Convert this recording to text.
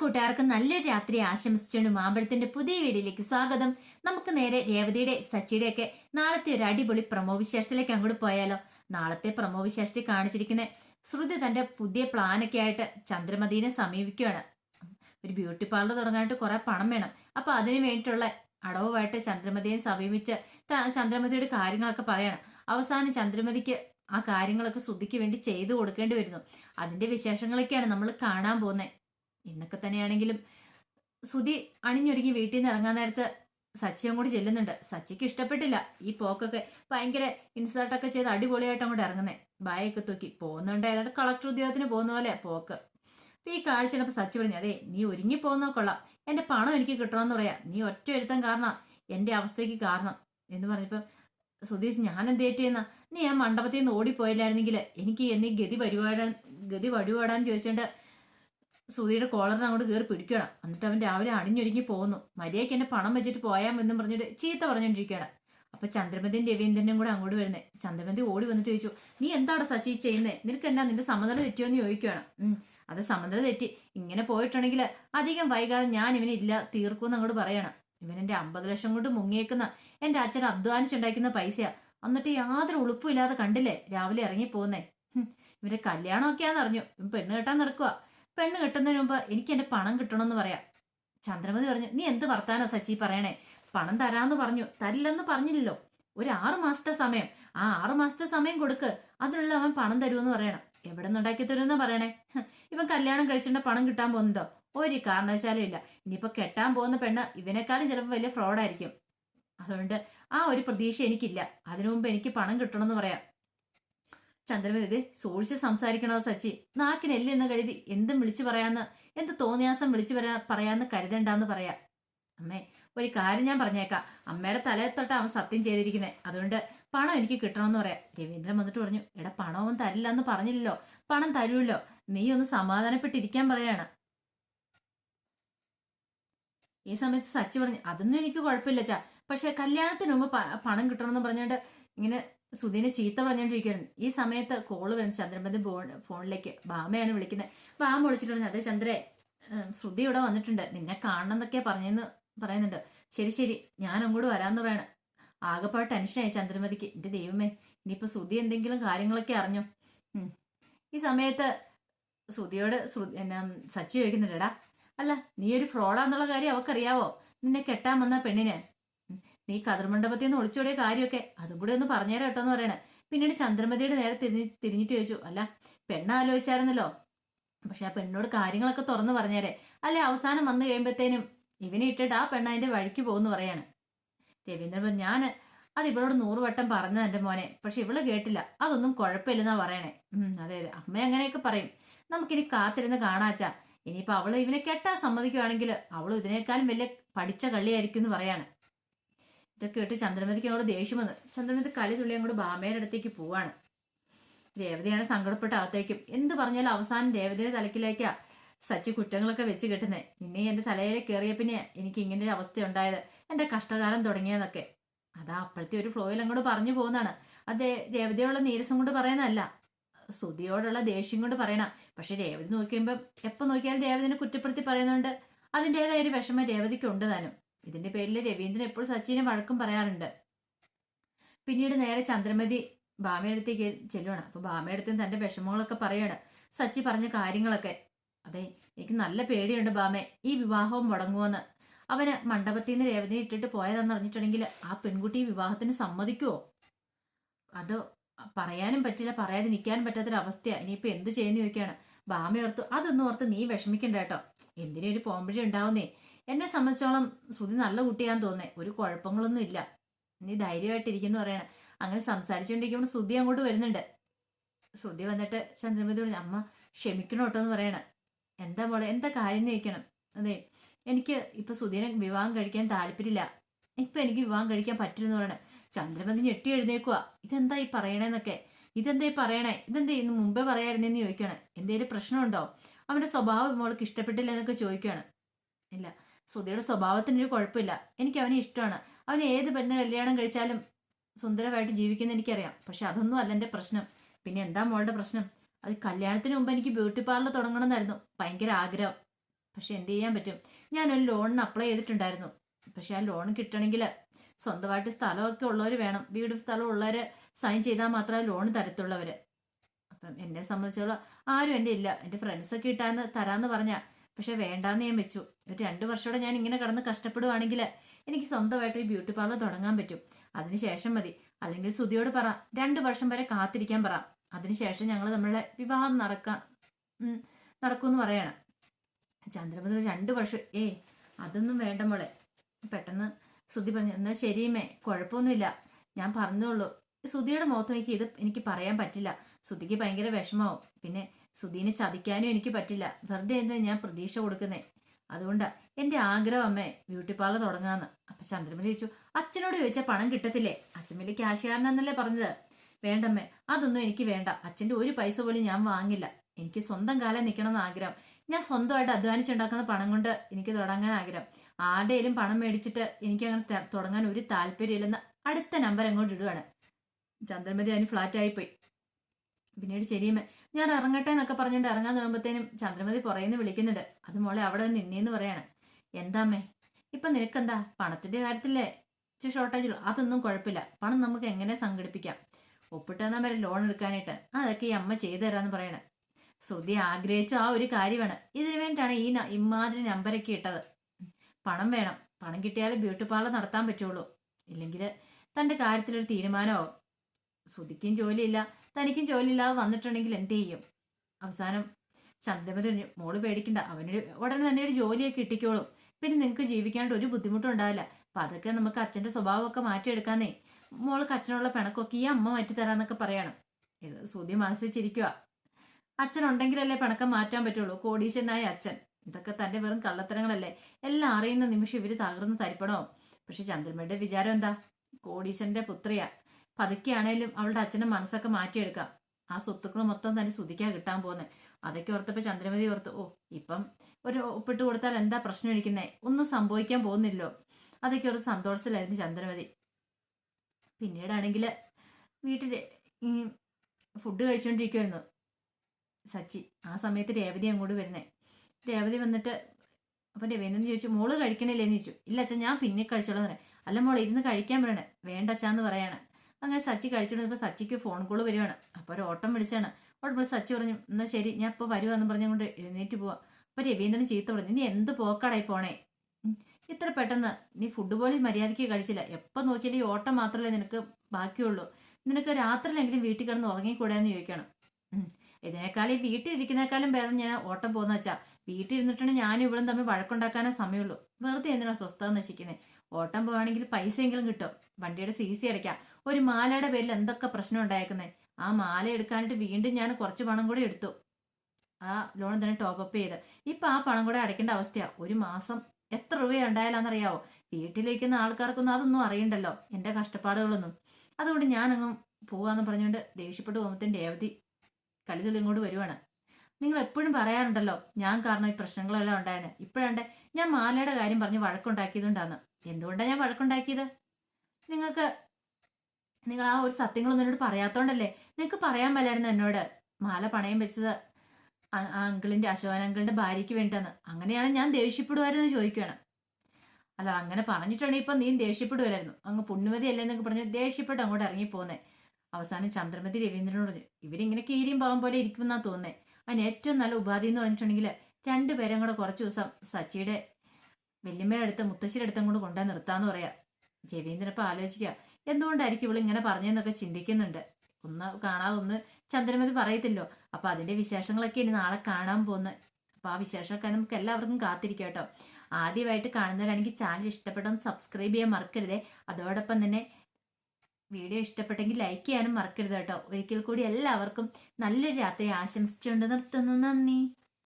കൂട്ടുകാർക്കും നല്ലൊരു രാത്രി ആശംസിച്ചുകൊണ്ട് മാമ്പഴത്തിന്റെ പുതിയ വീഡിയോയിലേക്ക് സ്വാഗതം. നമുക്ക് നേരെ രേവതിയുടെ സച്ചിയുടെ ഒക്കെ നാളത്തെ ഒരു അടിപൊളി പ്രമോ വിശേഷത്തിലേക്ക് അങ്ങോട്ട് പോയാലോ? നാളത്തെ പ്രമോ വിശേഷത്തിൽ കാണിച്ചിരിക്കുന്ന ശ്രുതി തന്റെ പുതിയ പ്ലാനൊക്കെ ആയിട്ട് ചന്ദ്രമതിനെ സമീപിക്കുകയാണ്. ഒരു ബ്യൂട്ടി പാർലർ തുടങ്ങാനായിട്ട് കുറെ പണം വേണം. അപ്പൊ അതിനു വേണ്ടിയിട്ടുള്ള അടവുമായിട്ട് ചന്ദ്രമതിയെ സമീപിച്ച് ചന്ദ്രമതിയുടെ കാര്യങ്ങളൊക്കെ പറയണം. അവസാനം ചന്ദ്രമതിക്ക് ആ കാര്യങ്ങളൊക്കെ ശ്രുതിക്ക് വേണ്ടി ചെയ്തു കൊടുക്കേണ്ടി വരുന്നു. അതിന്റെ വിശേഷങ്ങളൊക്കെയാണ് നമ്മൾ കാണാൻ പോകുന്നത്. എന്നൊക്കെ തന്നെയാണെങ്കിലും സുധി അണിഞ്ഞൊരുങ്ങി വീട്ടിൽ നിന്ന് ഇറങ്ങാൻ നേരത്ത് സച്ചിയും കൂടി ചെല്ലുന്നുണ്ട്. സച്ചിക്ക് ഇഷ്ടപ്പെട്ടില്ല. ഈ പോക്കൊക്കെ ഭയങ്കര ഇൻസൾട്ടൊക്കെ ചെയ്ത് അടിപൊളിയായിട്ട് അങ്ങോട്ട് ഇറങ്ങുന്നേ. ബായൊക്കെ തൂക്കി പോകുന്നുണ്ട്. ഏതാണ്ട് കളക്ടർ ഉദ്യോഗത്തിന് പോകുന്ന പോലെ പോക്ക്. അപ്പൊ ഈ കാഴ്ച ചിലപ്പോൾ സച്ചി പറഞ്ഞു അതെ നീ ഒരുങ്ങി പോകുന്ന കൊള്ളാം. എന്റെ പണം എനിക്ക് കിട്ടണമെന്ന് പറയാ. നീ ഒറ്റ എഴുത്തം കാരണം എന്റെ അവസ്ഥയ്ക്ക് കാരണം. എന്ന് പറഞ്ഞപ്പോൾ സുധീഷ് ഞാൻ എന്തേറ്റ് ചെയ്യുന്ന? നീ ഞാൻ മണ്ഡപത്തിൽ നിന്ന് ഓടിപ്പോയില്ലായിരുന്നെങ്കിൽ എനിക്ക് എന്നീ ഗതി വരുവാടാൻ ഗതി വഴിപാടാൻ ചോദിച്ചുകൊണ്ട് സുധിയുടെ കോളറിന് അങ്ങോട്ട് കയറി പിടിക്കണം എന്നിട്ട് അവൻ രാവിലെ അണിഞ്ഞൊരുങ്ങി പോകുന്നു. മര്യാദയ്ക്ക് എന്നെ പണം വെച്ചിട്ട് പോയാമെന്നും പറഞ്ഞിട്ട് ചീത്ത പറഞ്ഞുകൊണ്ടിരിക്കുകയാണ്. അപ്പൊ ചന്ദ്രമതിയും രവീന്ദ്രനും കൂടെ അങ്ങോട്ട് വരുന്നത് ചന്ദ്രമതി ഓടി വന്നിട്ട് ചോദിച്ചു നീ എന്താണ് സച്ചി ചെയ്യുന്നേ? നിനക്ക് എന്നാ നിന്റെ സമനില തെറ്റിയോന്ന് ചോദിക്കുകയാണ്. ഉം അത് സമനില തെറ്റി. ഇങ്ങനെ പോയിട്ടുണ്ടെങ്കിൽ അധികം വൈകാതെ ഞാൻ ഇവനെ ഇല്ല തീർക്കൂന്ന് അങ്ങോട്ട് പറയണം. ഇവൻ എന്റെ അമ്പത് ലക്ഷം കൊണ്ട് മുങ്ങിയേക്കുന്ന എന്റെ അച്ഛൻ അധ്വാനിച്ചുണ്ടാക്കുന്ന പൈസയാ. എന്നിട്ട് യാതൊരു ഉളുപ്പും ഇല്ലാതെ കണ്ടില്ലേ? രാവിലെ ഇറങ്ങി പോകുന്നേ ഇവരെ കല്യാണമൊക്കെയാന്ന് അറിഞ്ഞു. പെണ്ണ് കെട്ടാൻ നടക്കുക പെണ്ണ് കിട്ടുന്നതിന് മുമ്പ് എനിക്ക് എന്റെ പണം കിട്ടണമെന്ന് പറയാം. ചന്ദ്രമതി പറഞ്ഞു നീ എന്ത് വർത്താനോ സച്ചി പറയണേ? പണം തരാന്ന് പറഞ്ഞു തരില്ലെന്ന് പറഞ്ഞില്ലല്ലോ. ഒരു ആറു മാസത്തെ സമയം. ആ ആറു മാസത്തെ സമയം കൊടുക്ക്. അതിനുള്ള അവൻ പണം തരുമെന്ന് പറയണം. എവിടെ നിന്നുണ്ടാക്കി തരുമെന്ന് പറയണേ? ഇവൻ കല്യാണം കഴിച്ചിട്ട് പണം കിട്ടാൻ പോകുന്നുണ്ടോ? ഒരു കാരണവശാലും ഇല്ല. ഇനിയിപ്പോ കെട്ടാൻ പോകുന്ന പെണ്ണ് ഇവനേക്കാളും ചിലപ്പോൾ വലിയ ഫ്രോഡായിരിക്കും അതുകൊണ്ട് ആ ഒരു പ്രതീക്ഷ എനിക്കില്ല. അതിനു മുമ്പ് എനിക്ക് പണം കിട്ടണമെന്ന് പറയാം. ചന്ദ്രമതി സൂക്ഷിച്ച് സംസാരിക്കണോ സച്ചി? നാക്കിന് എല്ലെന്ന് കരുതി എന്തും വിളിച്ചു പറയാന്ന് എന്ത് തോന്നിയാസം വിളിച്ചു വരാ പറയാന്ന് കരുതണ്ടെന്ന് പറയാ. അമ്മേ ഒരു കാര്യം ഞാൻ പറഞ്ഞേക്കാം. അമ്മയുടെ തലയെ തൊട്ട് അവൻ സത്യം ചെയ്തിരിക്കുന്നത് അതുകൊണ്ട് പണം എനിക്ക് കിട്ടണമെന്ന് പറയാം. രവീന്ദ്രൻ വന്നിട്ട് പറഞ്ഞു എടാ പണം അവൻ തരില്ല എന്ന് പറഞ്ഞില്ലല്ലോ. പണം തരുമല്ലോ നീ ഒന്ന് സമാധാനപ്പെട്ടിരിക്കാൻ പറയാണ്. ഈ സമയത്ത് സച്ചി പറഞ്ഞു അതൊന്നും എനിക്ക് കുഴപ്പമില്ല ചാ. പക്ഷെ കല്യാണത്തിന് മുമ്പ് പണം കിട്ടണമെന്ന് പറഞ്ഞുകൊണ്ട് ഇങ്ങനെ സുധീനെ ചീത്ത പറഞ്ഞുകൊണ്ടിരിക്കുകയായിരുന്നു ഈ സമയത്ത് കോൾ വരുന്ന ചന്ദ്രമതി ഫോണിലേക്ക് ബാമയാണ് വിളിക്കുന്നത് ബാമ വിളിച്ചിട്ട് പറഞ്ഞു അതെ ചന്ദ്രേ ശ്രുതി ഇവിടെ വന്നിട്ടുണ്ട്. നിന്നെ കാണണം എന്നൊക്കെ പറഞ്ഞെന്ന് പറയുന്നുണ്ട്. ശരി ശരി ഞാൻ അങ്ങോട്ട് വരാമെന്ന് പറയണം. ആകെപ്പാട് ടെൻഷനായി ചന്ദ്രമതിക്ക്. എന്റെ ദൈവമേ ഇനിയിപ്പോ ശ്രുതി എന്തെങ്കിലും കാര്യങ്ങളൊക്കെ അറിഞ്ഞു? ഈ സമയത്ത് ശ്രുതിയോട് ശ്രുതി എന്നാ സച്ചി ചോദിക്കുന്നുണ്ട് എടാ അല്ല നീ ഒരു ഫ്രോഡാന്നുള്ള കാര്യം അവക്കറിയാവോ? നിന്നെ കെട്ടാൻ വന്ന പെണ്ണിന്. നീ കതിർമണ്ഡപത്തിൽ നിന്ന് ഒളിച്ചോടിയ കാര്യമൊക്കെ അതും കൂടെ ഒന്ന് പറഞ്ഞുതരാം കേട്ടോ എന്ന് പറയണേ. പിന്നീട് ചന്ദ്രമതിയുടെ നേരെ തിരിഞ്ഞ് തിരിഞ്ഞിട്ട് ചോദിച്ചു അല്ല പെണ്ണ് ആലോചിച്ചായിരുന്നല്ലോ? പക്ഷെ ആ പെണ്ണോട് കാര്യങ്ങളൊക്കെ തുറന്നു പറഞ്ഞേരെ. അല്ലെ അവസാനം വന്നു കഴിയുമ്പോഴത്തേനും ഇവനെ ഇട്ടിട്ട് ആ പെണ്ണ അതിന്റെ വഴിക്ക് പോകുന്നു പറയാണ്. രവീന്ദ്രൻ ഞാൻ അത് ഇവളോട് നൂറ് വട്ടം പറഞ്ഞത് എന്റെ മോനെ. പക്ഷെ ഇവൾ കേട്ടില്ല. അതൊന്നും കുഴപ്പമില്ലെന്നാ പറയണേ. അതെ അതെ. അമ്മ അങ്ങനെയൊക്കെ പറയും. നമുക്കിനി കാത്തിരുന്ന് കാണാച്ചാ. ഇനിയിപ്പോ അവൾ ഇവനെ കെട്ടാൻ സമ്മതിക്കുവാണെങ്കിൽ അവൾ ഇതിനേക്കാളും വലിയ പഠിച്ച കള്ളിയായിരിക്കും എന്ന് പറയാണ്. ഇതൊക്കെ ഇട്ട് ചന്ദ്രമതിക്ക് അങ്ങോട്ട് ദേഷ്യം വന്നു. ചന്ദ്രമതി കളി തുള്ളി അങ്ങോട്ട് ബാമയുടെ അടുത്തേക്ക് പോവാണ്. രേവതിയാണ് സങ്കടപ്പെട്ട അകത്തേക്കും. എന്ത് പറഞ്ഞാലും അവസാനം രേവതിയുടെ തലക്കിലേക്കാ സച്ചി കുറ്റങ്ങളൊക്കെ വെച്ച് കെട്ടുന്നത് നിന്നെ എന്റെ തലയിൽ കയറിയ പിന്നെ എനിക്ക് ഇങ്ങനെ ഒരു അവസ്ഥ ഉണ്ടായത് എന്റെ കഷ്ടകാലം തുടങ്ങിയതൊക്കെ. അതാ അപ്പോഴത്തെ ഒരു ഫ്ലോയിൽ അങ്ങോട്ട് പറഞ്ഞു പോകുന്നതാണ്. അത് രേവതിയോടുള്ള നീരസം കൊണ്ട് പറയുന്നതല്ല. സുതിയോടുള്ള ദേഷ്യം കൊണ്ട് പറയണ. പക്ഷെ രേവതി നോക്കിയുമ്പോൾ എപ്പോൾ നോക്കിയാലും രേവതിനെ കുറ്റപ്പെടുത്തി പറയുന്നുണ്ട്. അതിന്റെതായ ഒരു വിഷമം രേവതിക്ക് ഉണ്ട് താനും. ഇതിന്റെ പേരിൽ രവീന്ദ്രൻ എപ്പോഴും സച്ചിനെ വഴക്കും പറയാറുണ്ട്. പിന്നീട് നേരെ ചന്ദ്രമതി ഭാമയുടെ അടുത്തേക്ക് ചെല്ലുവാണ്. അപ്പൊ ഭാമയുടെ അടുത്ത് തന്റെ വിഷമങ്ങളൊക്കെ പറയാണ്. സച്ചി പറഞ്ഞ കാര്യങ്ങളൊക്കെ. അതെ എനിക്ക് നല്ല പേടിയുണ്ട് ഭാമെ. ഈ വിവാഹവും മുടങ്ങുമെന്ന് അവന് മണ്ഡപത്തിൽ നിന്ന് രേവതിനെ ഇട്ടിട്ട് പോയതാണെന്ന് അറിഞ്ഞിട്ടുണ്ടെങ്കിൽ ആ പെൺകുട്ടി വിവാഹത്തിന് സമ്മതിക്കുമോ അത് പറയാനും പറ്റില്ല പറയാതെ നിൽക്കാനും പറ്റാത്തൊരവസ്ഥയാ. ഇനിയിപ്പോൾ എന്ത് ചെയ്യുന്ന ചോദിക്കുകയാണ്. ഭാമയോർത്തു അതൊന്നും ഓർത്ത് നീ വിഷമിക്കണ്ട കേട്ടോ. എന്തിനും ഒരു ഉണ്ടാവുന്നേ. എന്നെ സംബന്ധിച്ചോളം ശ്രുതി നല്ല കുട്ടിയാന്ന് തോന്നേ ഒരു കുഴപ്പങ്ങളൊന്നും ഇല്ല. നീ ധൈര്യമായിട്ടിരിക്കുന്നു പറയണേ. അങ്ങനെ സംസാരിച്ചുകൊണ്ടിരിക്കുമ്പോൾ ശ്രുതി അങ്ങോട്ട് വരുന്നുണ്ട്. ശ്രുതി വന്നിട്ട് ചന്ദ്രമതി പറഞ്ഞു അമ്മ ക്ഷമിക്കണം കേട്ടോ എന്ന് പറയണേ. എന്താ മോളെ എന്താ കാര്യം ചോദിക്കണം? അതെ എനിക്ക് ഇപ്പൊ സുധീനെ വിവാഹം കഴിക്കാൻ താല്പര്യമില്ല. ഇപ്പൊ എനിക്ക് വിവാഹം കഴിക്കാൻ പറ്റില്ലെന്ന് പറയണേ. ചന്ദ്രമതി ഞെട്ടി എഴുന്നേക്കുക ഇതെന്താ ഈ പറയണേന്നൊക്കെ? ഇതെന്താ ഈ പറയണേ? ഇതെന്താ ഇന്ന് മുമ്പേ പറയായിരുന്നെന്ന് ചോദിക്കുകയാണ്. എന്തേലും പ്രശ്നമുണ്ടോ? അവന്റെ സ്വഭാവം മോൾക്ക് ഇഷ്ടപ്പെട്ടില്ല എന്നൊക്കെ ചോദിക്കുകയാണ്. ഇല്ല സുധിയുടെ സ്വഭാവത്തിന് ഒരു കുഴപ്പമില്ല. എനിക്ക് അവനെ ഇഷ്ടമാണ്. അവൻ ഏത് പെണ്ണ് കല്യാണം കഴിച്ചാലും സുന്ദരമായിട്ട് ജീവിക്കുന്ന എനിക്കറിയാം. പക്ഷെ അതൊന്നും അല്ല എന്റെ പ്രശ്നം. പിന്നെ എന്താ മോളുടെ പ്രശ്നം? അത് കല്യാണത്തിന് മുമ്പ് എനിക്ക് ബ്യൂട്ടി പാർലർ തുടങ്ങണമെന്നായിരുന്നു. ഭയങ്കര ആഗ്രഹം. പക്ഷെ എന്ത് ചെയ്യാൻ പറ്റും? ഞാൻ ഒരു ലോണിന് അപ്ലൈ ചെയ്തിട്ടുണ്ടായിരുന്നു. പക്ഷെ ആ ലോൺ കിട്ടണമെങ്കിൽ സ്വന്തമായിട്ട് സ്ഥലമൊക്കെ ഉള്ളവർ വേണം. വീടും സ്ഥലവും ഉള്ളവർ സൈൻ ചെയ്താൽ മാത്രമേ ലോൺ തരത്തുള്ളവർ അപ്പം എന്നെ സംബന്ധിച്ചോളം ആരും എന്റെ ഇല്ല. എന്റെ ഫ്രണ്ട്സൊക്കെ ഇട്ടാന്ന് തരാമെന്ന് പറഞ്ഞാൽ പക്ഷെ വേണ്ടാന്ന് ഞാൻ വെച്ചു. ഒരു രണ്ട് വർഷത്തോടെ ഞാൻ ഇങ്ങനെ കടന്ന് കഷ്ടപ്പെടുവാണെങ്കിൽ എനിക്ക് സ്വന്തമായിട്ട് ഒരു ബ്യൂട്ടി പാർലർ തുടങ്ങാൻ പറ്റും. അതിനുശേഷം മതി. അല്ലെങ്കിൽ സുധിയോട് പറ. രണ്ട് വർഷം വരെ കാത്തിരിക്കാൻ പറ. അതിനുശേഷം ഞങ്ങൾ നമ്മളെ വിവാഹം നടക്കാം നടക്കുമെന്ന് പറയണം. ചന്ദ്രമതി രണ്ട് വർഷം ഏ അതൊന്നും വേണ്ട മോളെ. പെട്ടെന്ന് സുധി പറഞ്ഞു എന്നാൽ ശരിയുമേ കുഴപ്പമൊന്നുമില്ല. ഞാൻ പറഞ്ഞോളൂ. സുധിയുടെ മുഖത്ത് നോക്കി ഇത് എനിക്ക് പറയാൻ പറ്റില്ല. സുധിക്ക് ഭയങ്കര വിഷമാവും പിന്നെ സുധീനെ ചതിക്കാനും എനിക്ക് പറ്റില്ല. വെറുതെ എന്താ ഞാൻ പ്രതീക്ഷ കൊടുക്കുന്നേ? അതുകൊണ്ടാ എന്റെ ആഗ്രഹം അമ്മേ ബ്യൂട്ടി പാർലർ തുടങ്ങാന്ന്. അപ്പൊ ചന്ദ്രമതി ചോദിച്ചു അച്ഛനോട് ചോദിച്ചാൽ പണം കിട്ടത്തില്ലേ? അച്ഛൻ വലിയ ക്യാഷുകാരനെന്നല്ലേ പറഞ്ഞത്? വേണ്ടമ്മേ അതൊന്നും എനിക്ക് വേണ്ട. അച്ഛന്റെ ഒരു പൈസ പോലും ഞാൻ വാങ്ങില്ല. എനിക്ക് സ്വന്തം കാലം നിൽക്കണമെന്ന് ആഗ്രഹം. ഞാൻ സ്വന്തമായിട്ട് അധ്വാനിച്ചുണ്ടാക്കുന്ന പണം കൊണ്ട് എനിക്ക് തുടങ്ങാൻ ആഗ്രഹം. ആരുടെയും പണം മേടിച്ചിട്ട് എനിക്ക് അങ്ങനെ തുടങ്ങാൻ ഒരു താല്പര്യമില്ലെന്ന് അടുത്ത നമ്പർ അങ്ങോട്ട് ഇടുകയാണ് ചന്ദ്രമതി അതിന് ഫ്ലാറ്റ് ആയിപ്പോയി പിന്നീട് ശരിയമ്മ ഞാൻ ഇറങ്ങട്ടെ എന്നൊക്കെ പറഞ്ഞിട്ട് ഇറങ്ങാൻ തുടങ്ങുമ്പോഴത്തേനും ചന്ദ്രമതി പുറയെന്ന് വിളിക്കുന്നുണ്ട്. അത് മോളെ അവിടെ നിന്നേന്ന് പറയാണ്. എന്താമ്മേ ഇപ്പൊ നിനക്കെന്താ? പണത്തിന്റെ കാര്യത്തിലേ ഇച്ചിരി ഷോർട്ടേജ് ഉള്ളു. അതൊന്നും കുഴപ്പമില്ല. പണം നമുക്ക് എങ്ങനെ സംഘടിപ്പിക്കാം? ഒപ്പിട്ടാന്നാ വരെ ലോൺ എടുക്കാനായിട്ട്. അതൊക്കെ ഈ അമ്മ ചെയ്തു തരാന്ന് പറയണേ. ശ്രുതി ആഗ്രഹിച്ചു ആ ഒരു കാര്യമാണ്. ഇതിനു വേണ്ടിയിട്ടാണ് ഈ ഇമാതിരി നമ്പരൊക്കെ ഇട്ടത്. പണം വേണം. പണം കിട്ടിയാലേ ബ്യൂട്ടി പാർലർ നടത്താൻ പറ്റുള്ളൂ. ഇല്ലെങ്കിൽ തന്റെ കാര്യത്തിലൊരു തീരുമാനമാവും. ശ്രുതിക്കും ജോലിയില്ല തനിക്കും ജോലിയില്ലാതെ വന്നിട്ടുണ്ടെങ്കിൽ എന്ത് ചെയ്യും? അവസാനം ചന്ദ്രമതി മോൾ പേടിക്കണ്ട അവനൊരു ഉടനെ തന്നെ ഒരു ജോലിയൊക്കെ കിട്ടിക്കോളും. പിന്നെ നിങ്ങൾക്ക് ജീവിക്കാണ്ട് ഒരു ബുദ്ധിമുട്ടും ഉണ്ടാവില്ല അപ്പൊ അതൊക്കെ നമുക്ക് അച്ഛന്റെ സ്വഭാവമൊക്കെ മാറ്റിയെടുക്കാന്നേ. മോൾക്ക് അച്ഛനുള്ള പിണക്കൊക്കെ ഈ അമ്മ മാറ്റി തരാന്നൊക്കെ പറയണം. ഇത് ശ്രുതി മനസ്സിച്ചിരിക്കുക അച്ഛനുണ്ടെങ്കിലല്ലേ പിണക്കം മാറ്റാൻ പറ്റുള്ളൂ കോടീശ്വരനായ അച്ഛൻ. ഇതൊക്കെ തന്റെ വെറും കള്ളത്തരങ്ങളല്ലേ. എല്ലാം അറിയുന്ന നിമിഷം ഇവർ തകർന്ന് തരിപ്പണോ പക്ഷെ ചന്ദ്രമ്മയുടെ വിചാരം എന്താ? കോടീശ്വരന്റെ പുത്രിയാ. പതുക്കെയാണേലും അവളുടെ അച്ഛനും മനസ്സൊക്കെ മാറ്റിയെടുക്കാം. ആ സ്വത്തുക്കൾ മൊത്തം തന്നെ സുതിക്കാ കിട്ടാൻ പോകുന്നത് അതൊക്കെ ഓർത്തപ്പോ ചന്ദ്രമതി ഓർത്ത് ഓ ഇപ്പം ഒരു ഒപ്പിട്ട് കൊടുത്താൽ എന്താ പ്രശ്നം ഇരിക്കുന്നേ? ഒന്നും സംഭവിക്കാൻ പോകുന്നില്ലോ. അതൊക്കെ ഒരു സന്തോഷത്തിലായിരുന്നു ചന്ദ്രമതി. പിന്നീടാണെങ്കിൽ വീട്ടിൽ ഫുഡ് കഴിച്ചുകൊണ്ടിരിക്കുമായിരുന്നു സച്ചി ആ സമയത്ത് രേവതി അങ്ങോട്ട് വരുന്നേ. രേവതി വന്നിട്ട് അപ്പം രവീന്ദ്രൻ ചോദിച്ചു മോൾ കഴിക്കണില്ലേന്ന് ചോദിച്ചു. ഇല്ല അച്ഛൻ ഞാൻ പിന്നെ കഴിച്ചോളാം പറയാം. അല്ല മോളെ ഇരുന്ന് കഴിക്കാൻ പറയണേ. വേണ്ട അച്ഛാന്ന് പറയാണ്. അങ്ങനെ സച്ചി കഴിച്ചോണ്ടിരുന്നപ്പോൾ സച്ചിക്ക് ഫോൺ കോൾ വരുവാണ് അപ്പോൾ ഒരു ഓട്ടം വിളിച്ചാണ്. ഓട്ടം വിളിച്ച് സച്ചി പറഞ്ഞു എന്നാൽ ശരി ഞാൻ ഇപ്പോൾ വരുവാന്ന് പറഞ്ഞുകൊണ്ട് എഴുന്നേറ്റ് പോവാം. അപ്പോൾ രവീന്ദ്രൻ ചീത്ത പറഞ്ഞു നീ എന്ത് പോക്കാടായി പോണേ? ഇത്ര പെട്ടെന്ന് നീ ഫുഡ് പോലും മര്യാദയ്ക്ക് കഴിച്ചില്ല. എപ്പോൾ നോക്കിയാലും ഈ ഓട്ടം മാത്രമല്ലേ നിനക്ക് ബാക്കിയുള്ളൂ. നിനക്ക് രാത്രിയിലെങ്കിലും വീട്ടിൽ കിടന്ന് ഉറങ്ങിക്കൂടാന്ന് ചോദിക്കണം. ഇതിനേക്കാളും വീട്ടിലിരിക്കുന്നേക്കാളും ഭേദം ഞാൻ ഓട്ടം പോകുന്ന വെച്ചാൽ വീട്ടിൽ ഞാനും ഇവിടും തമ്മിൽ വഴക്കുണ്ടാക്കാനേ സമയമുള്ളൂ. വെറുതെ എന്തിനാണ് സ്വസ്ഥത നശിക്കുന്നത് ഓട്ടം പോവാണെങ്കിൽ പൈസയെങ്കിലും കിട്ടും. വണ്ടിയുടെ സി സി അടയ്ക്കാം. ഒരു മാലയുടെ പേരിൽ എന്തൊക്കെ പ്രശ്നം ഉണ്ടായേക്കുന്നേ? ആ മാല എടുക്കാനായിട്ട് വീണ്ടും ഞാൻ കുറച്ച് പണം കൂടെ എടുത്തു. ആ ലോൺ തന്നെ ടോപ്പപ്പ് ചെയ്ത്. ഇപ്പൊ ആ പണം കൂടെ അടയ്ക്കേണ്ട അവസ്ഥയാ. ഒരു മാസം എത്ര രൂപ ഉണ്ടായാലാന്നറിയാവോ? വീട്ടിലിരിക്കുന്ന ആൾക്കാർക്കൊന്നും അതൊന്നും അറിയണ്ടല്ലോ. എന്റെ കഷ്ടപ്പാടുകളൊന്നും. അതുകൊണ്ട് ഞാനങ്ങ് പോവാന്ന് പറഞ്ഞുകൊണ്ട് ദേഷ്യപ്പെട്ട് പോകുമ്പത്തേന് രേവതി കളിതുള്ളി ഇങ്ങോട്ട് വരുവാണ്. നിങ്ങൾ എപ്പോഴും പറയാറുണ്ടല്ലോ ഞാൻ കാരണം ഈ പ്രശ്നങ്ങളെല്ലാം ഉണ്ടായത് ഇപ്പോഴാണ്ട് ഞാൻ മാലയുടെ കാര്യം പറഞ്ഞ് വഴക്കുണ്ടാക്കിയതുകൊണ്ടാന്ന്. എന്തുകൊണ്ടാണ് ഞാൻ വഴക്കുണ്ടാക്കിയത്? നിങ്ങൾക്ക് നിങ്ങൾ ആ ഒരു സത്യങ്ങളൊന്നും എന്നോട് പറയാത്തോണ്ടല്ലേ? നിങ്ങൾക്ക് പറയാൻ മേലായിരുന്നു എന്നോട്. മാല പണയം വെച്ചത് അങ്കിളിന്റെ അശോകൻ അങ്കിളിന്റെ ഭാര്യയ്ക്ക് വേണ്ടിയെന്ന് അങ്ങനെയാണ് ഞാൻ ദേഷ്യപ്പെടുമായിരുന്നു ചോദിക്കുകയാണ്. അല്ല അങ്ങനെ പറഞ്ഞിട്ടുണ്ടെങ്കിൽ ഇപ്പൊ നീ ദേഷ്യപ്പെടുമായിരുന്നു അങ്ങ് പുണ്യമതി അല്ലേ എന്നൊക്കെ പറഞ്ഞു ദേഷ്യപ്പെട്ട് അങ്ങോട്ട് ഇറങ്ങി പോന്നെ അവസാനം ചന്ദ്രമതി രവീന്ദ്രനോട് പറഞ്ഞു ഇവരിങ്ങനെ കീരിയും പാവം പോലെ ഇരിക്കുമെന്നാ തോന്നേ അതിന് ഏറ്റവും നല്ല ഉപാധി എന്ന് പറഞ്ഞിട്ടുണ്ടെങ്കിൽ രണ്ടുപേരും കൂടെ കുറച്ച് ദിവസം സച്ചിയുടെ വെല്ലുമ്മയുടെ അടുത്ത് മുത്തശ്ശിയുടെ അടുത്തും കൂടെ കൊണ്ടുപോയി നിർത്താന്ന് പറയാ. രവീന്ദ്രൻ ഇപ്പൊ ആലോചിക്കുക എന്തുകൊണ്ടായിരിക്കും ഇവൾ ഇങ്ങനെ പറഞ്ഞെന്നൊക്കെ ചിന്തിക്കുന്നുണ്ട്. ഒന്ന് കാണാതെ ഒന്ന് ചന്ദ്രമതി പറയത്തില്ലോ. അപ്പൊ അതിന്റെ വിശേഷങ്ങളൊക്കെ ഇനി നാളെ കാണാൻ പോകുന്നത് അപ്പൊ ആ വിശേഷമൊക്കെ നമുക്ക് എല്ലാവർക്കും കാത്തിരിക്കാം കേട്ടോ. ആദ്യമായിട്ട് കാണുന്നവരാണെങ്കിൽ ചാനൽ ഇഷ്ടപ്പെട്ടൊന്ന് സബ്സ്ക്രൈബ് ചെയ്യാൻ മറക്കരുതേ. അതോടൊപ്പം തന്നെ വീഡിയോ ഇഷ്ടപ്പെട്ടെങ്കിൽ ലൈക്ക് ചെയ്യാനും മറക്കരുത് കേട്ടോ. ഒരിക്കൽ കൂടി എല്ലാവർക്കും നല്ലൊരു രാത്രി ആശംസിച്ചുകൊണ്ട് നിർത്തുന്നു. നന്ദി.